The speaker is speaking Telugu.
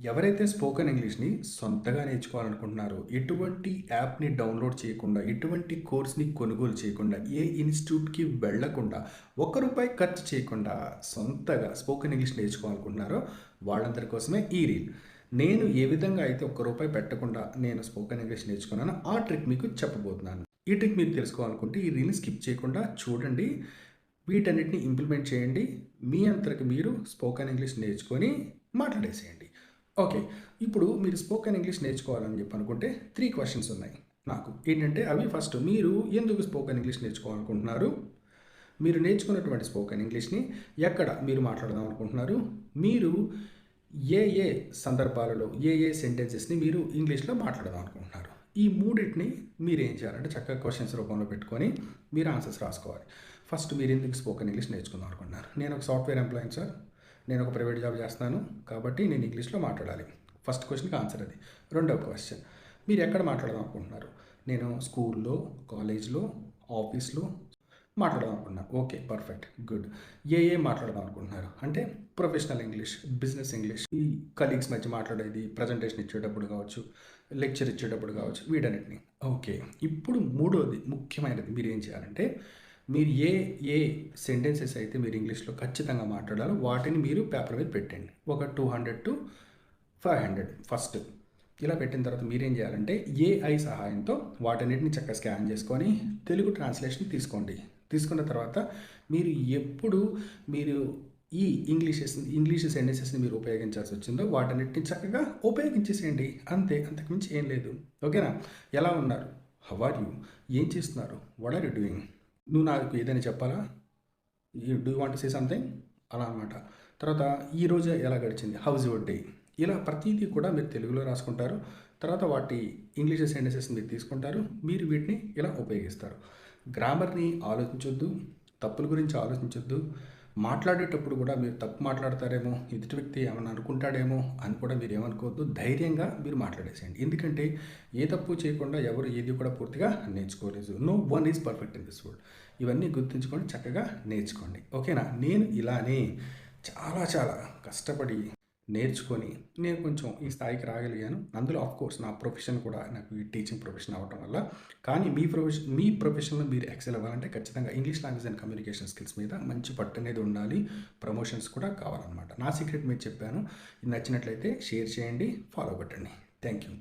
ఎవరైతే స్పోకెన్ ఇంగ్లీష్‌ని సొంతగా నేర్చుకోవాలనుకుంటున్నారో, ఎటువంటి యాప్‌ని డౌన్‌లోడ్ చేయకుండా, ఎటువంటి కోర్స్‌ని కొనుగోలు చేయకుండా, ఏ ఇన్‌స్టిట్యూట్‌కి వెళ్ళకుండా, ఒక్క రూపాయి ఖర్చు చేయకుండా సొంతగా స్పోకెన్ ఇంగ్లీష్ నేర్చుకోవాలనుకుంటున్నారో వాళ్ళందరి కోసమే ఈ రీల్. నేను ఏ విధంగా అయితే ఒక్క రూపాయి పెట్టకుండా నేను స్పోకెన్ ఇంగ్లీష్ నేర్చుకున్నానో ఆ ట్రిక్ మీకు చెప్పబోతున్నాను. ఈ ట్రిక్ మీరు తెలుసుకోవాలనుకుంటే ఈ రీల్‌ని స్కిప్ చేయకుండా చూడండి. వీటన్నిటిని ఇంప్లిమెంట్ చేయండి. మీ అంతరకు మీరు స్పోకెన్ ఇంగ్లీష్ నేర్చుకొని మాట్లాడేసేయండి. ఓకే. ఇప్పుడు మీరు స్పోకెన్ ఇంగ్లీష్ నేర్చుకోవాలని చెప్పి అనుకుంటే త్రీ క్వశ్చన్స్ ఉన్నాయి నాకు. ఏంటంటే అవి ఫస్ట్ మీరు ఎందుకు స్పోకెన్ ఇంగ్లీష్ నేర్చుకోవాలనుకుంటున్నారు? మీరు నేర్చుకున్నటువంటి స్పోకెన్ ఇంగ్లీష్‌ని ఎక్కడ మీరు మాట్లాడదాం అనుకుంటున్నారు? మీరు ఏ ఏ సందర్భాలలో, ఏ ఏ సెంటెన్సెస్‌ని మీరు ఇంగ్లీష్‌లో మాట్లాడదాం అనుకుంటున్నారు? ఈ మూడింటిని మీరు ఏం చేయాలంటే చక్కగా క్వశ్చన్స్ రూపంలో పెట్టుకొని మీరు ఆన్సర్స్ రాసుకోవాలి. ఫస్ట్ మీరు ఎందుకు స్పోకెన్ ఇంగ్లీష్ నేర్చుకుందాం అనుకుంటున్నారు? నేను ఒక సాఫ్ట్‌వేర్ ఎంప్లాయింగ్ సార్. నేను ఒక ప్రైవేట్ జాబ్ చేస్తున్నాను. కాబట్టి నేను ఇంగ్లీష్‌లో మాట్లాడాలి. ఫస్ట్ క్వశ్చన్కి ఆన్సర్ అది. రెండవ క్వశ్చన్ మీరు ఎక్కడ మాట్లాడదాం అనుకుంటున్నారు? నేను స్కూల్‌లో, కాలేజ్‌లో, ఆఫీస్‌లో మాట్లాడదాం అనుకుంటున్నాను ఓకే. పర్ఫెక్ట్. గుడ్. ఏ ఏ మాట్లాడదాం అనుకుంటున్నారు? అంటే ప్రొఫెషనల్ ఇంగ్లీష్, బిజినెస్ ఇంగ్లీష్, ఈ కలీగ్స్ మధ్య మాట్లాడేది, ప్రజెంటేషన్ ఇచ్చేటప్పుడు కావచ్చు, లెక్చర్ ఇచ్చేటప్పుడు కావచ్చు వీటన్నిటిని. ఓకే. ఇప్పుడు మూడోది ముఖ్యమైనది మీరేం చేయాలంటే మీరు ఏ ఏ సెంటెన్సెస్ అయితే మీరు ఇంగ్లీష్‌లో ఖచ్చితంగా మాట్లాడాలో వాటిని మీరు పేపర్ మీద పెట్టండి. ఒక 200-500 ఫస్ట్. ఇలా పెట్టిన తర్వాత మీరేం చేయాలంటే ఏఐ సహాయంతో వాటన్నిటిని చక్కగా స్కాన్ చేసుకొని తెలుగు ట్రాన్స్లేషన్ తీసుకోండి. తీసుకున్న తర్వాత మీరు ఎప్పుడు మీరు ఈ ఇంగ్లీషెస్ ఇంగ్లీష్ సెంటెన్సెస్‌ని మీరు ఉపయోగించాల్సి వచ్చిందో వాటన్నిటిని చక్కగా ఉపయోగించేసేయండి. అంతే. అంతకుమించి ఏం లేదు. ఓకేనా? ఎలా ఉన్నారు? How are you? ఏం చేస్తున్నారు? What are you doing? నువ్వు నాకు ఏదైనా చెప్పాలా? Do want say something? అలా అనమాట. తర్వాత ఈ రోజు ఎలా గడిచింది? How's your day? ఇలా ప్రతిదీ కూడా మీరు తెలుగులో రాసుకుంటారు. తర్వాత వాటి ఇంగ్లీష్ సెంటెన్సెస్ మీరు తీసుకుంటారు. మీరు వీటిని ఇలా ఉపయోగిస్తారు. గ్రామర్‌ని ఆలోచించొద్దు. తప్పుల గురించి ఆలోచించొద్దు. మాట్లాడేటప్పుడు కూడా మీరు తప్పు మాట్లాడతారేమో, ఎదుటి వ్యక్తి ఏమైనా అనుకుంటాడేమో అని కూడా మీరు ఏమనుకోవద్దు. ధైర్యంగా మీరు మాట్లాడేసేయండి. ఎందుకంటే ఏ తప్పు చేయకుండా ఎవరు ఏది కూడా పూర్తిగా నేర్చుకోలేదు. No one is perfect in this world. ఇవన్నీ గుర్తుంచుకొని చక్కగా నేర్చుకోండి. ఓకేనా? నేను ఇలానే చాలా చాలా కష్టపడి నేర్చుకొని నేను కొంచెం ఈ స్థాయికి రాగలిగాను. అందులో ఆఫ్‌కోర్స్ నా ప్రొఫెషన్ కూడా నాకు ఈ టీచింగ్ ప్రొఫెషన్ అవ్వటం వల్ల. కానీ మీ ప్రొఫెషన్ మీ ప్రొఫెషన్‌లో మీరు ఎక్సెల్ అవ్వాలంటే ఖచ్చితంగా English language and communication skills మీద మంచి పట్టు అనేది ఉండాలి. ప్రమోషన్స్ కూడా కావాలన్నమాట నా సీక్రెట్ మీరు చెప్పాను. నచ్చినట్లయితే షేర్ చేయండి. ఫాలో కొట్టండి. Thank you.